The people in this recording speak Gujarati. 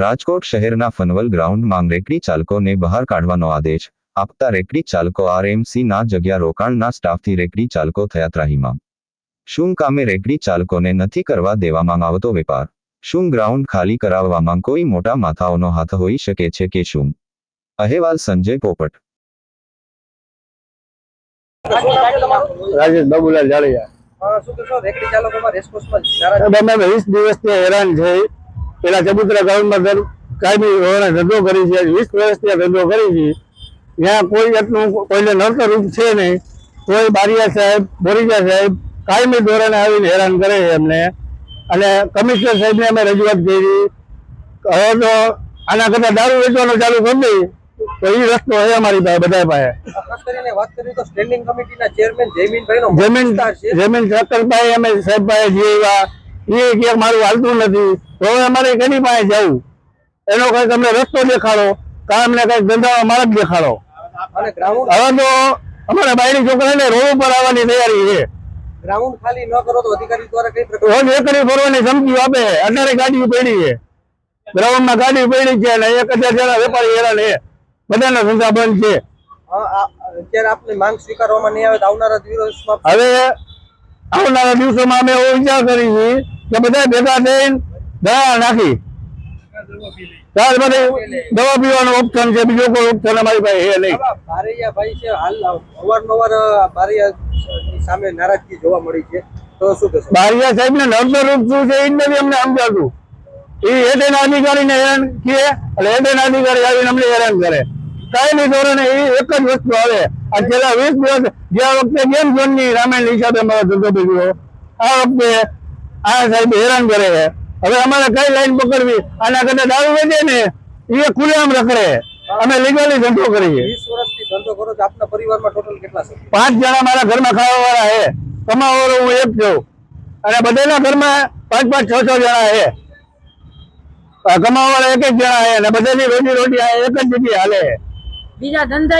રાજકોટ શહેરના ફનવલ ગ્રાઉન્ડમાં રેકડી ચાલકોને બહાર કાઢવાનો આદેશ આપતા રેકડી ચાલકો આરએમસી ના જગ્યા રોકાણના સ્ટાફથી રેકડી ચાલકો થયા ત્રાહીમાં શું કામે રેકડી ચાલકોને નથી કરવા દેવામાં આવતો વેપાર? શું ગ્રાઉન્ડ ખાલી કરાવવામાં કોઈ મોટા માથાઓનો હાથ હોઈ શકે છે કે શું? અહેવાલ સંજય પોપટ. રાજેશ બાબુલાલ જાડેજા. વીસ દિવસથી હેરાન છે. પેલા ચબુતરા ગ્રાઉન્ડમાં દર કાયમી ધોરણે ધંધો કરી છે વીસ વર્ષથી ધંધો કરી છે. ત્યાં કોઈ જાતનું કોઈને નડતર રૂપ છે નહીં. કોઈ બારિયા સાહેબ બોરીજા સાહેબ કાયમી ધોરણે આવીને હેરાન કરે છે એમને અને કમિશનર સાહેબને અમે રજૂઆત કરી. હવે તો આના કરતાં દારૂ વેચવાનું ચાલુ કરી દઈ. તો એ રસ્તો છે અમારી પાસે બધા પાસે. ખાસ વાત કરીએ સ્ટેન્ડિંગ કમિટીના ચેરમેન જયમીનભાઈનો જમીન ઠાકર ભાઈ અમે સાહેબ ભાઈ જીવ્યા એ કે મારું હાલતું નથી. તો હવે અમારે કેની પાસે જવું. એનો કંઈક અમને રસ્તો દેખાડો કાં અમને કંઈક ધંધામાં માર્ગ દેખાડો. હવે તો અમારા બાયડી છોકરાને રોડ ઉપર આવવાની તૈયારી છે. ગ્રાઉન્ડ ખાલી ન કરો તો અધિકારી દ્વારા કઈ પ્રકાર એકરી ફરવાની ધમકી આપે. અત્યારે ગાડી પડી છે. ગ્રાઉન્ડમાં ગાડી પડી છે અને એક હજાર જણા વેપારી હેરાન છે. બધાના ધંધા બંધ છે. અત્યારે આપની માંગ સ્વીકારવામાં નહીં આવે તો આવનારા દિવસમાં હવે આવનારા દિવસોમાં અમે એવો વિચાર કરી છીએ કે બધા ભેગા થઈને દવા નાખી. દવા પીવાનું ઓપ્શન છે બીજો કોઈ ઓપ્શન અમારી પાસે છે નહીં. બારૈયા ભાઈ છે હાલ અવારનવાર સામે નારાજગી જોવા મળી છે. તો શું કહેશો? બારિયા સાહેબ ને નડતર રૂપ શું છે એ જ નથી અમને સમજાતું. એ હેઠળના અધિકારીને હેરાન કહે એટલે અધિકારી આવીને અમને હેરાન કરે. કાયમી ધોરણે એ એક જ વસ્તુ આવે. આ છેલ્લા વીસ દિવસ ગયા વખતે ગેમ ઝોનની રામાયણ હિસાબે અમારો ધંધો આ વખતે આ સાહેબ હેરાન કરે છે. હવે અમારે કઈ લાઈન પકડવી? આના કરતા દારૂ વેચે ને એ ખુલ્લેઆમ રખડે. અમે લીગલી ધંધો કરીએ. ધંધો કરો છો. આપના પરિવારમાં કેટલા પાંચ જણા મારા ઘરમાં ખાવા વાળા છે. કમાવાળો હું એક છું. અને બધાના ઘરમાં પાંચ પાંચ છ છ જણા છે. કમાવાળા વાળા એક એક જણા છે અને બધાની રોજી રોટી આ એક જ જગ્યાએ હાલે બીજા ધંધા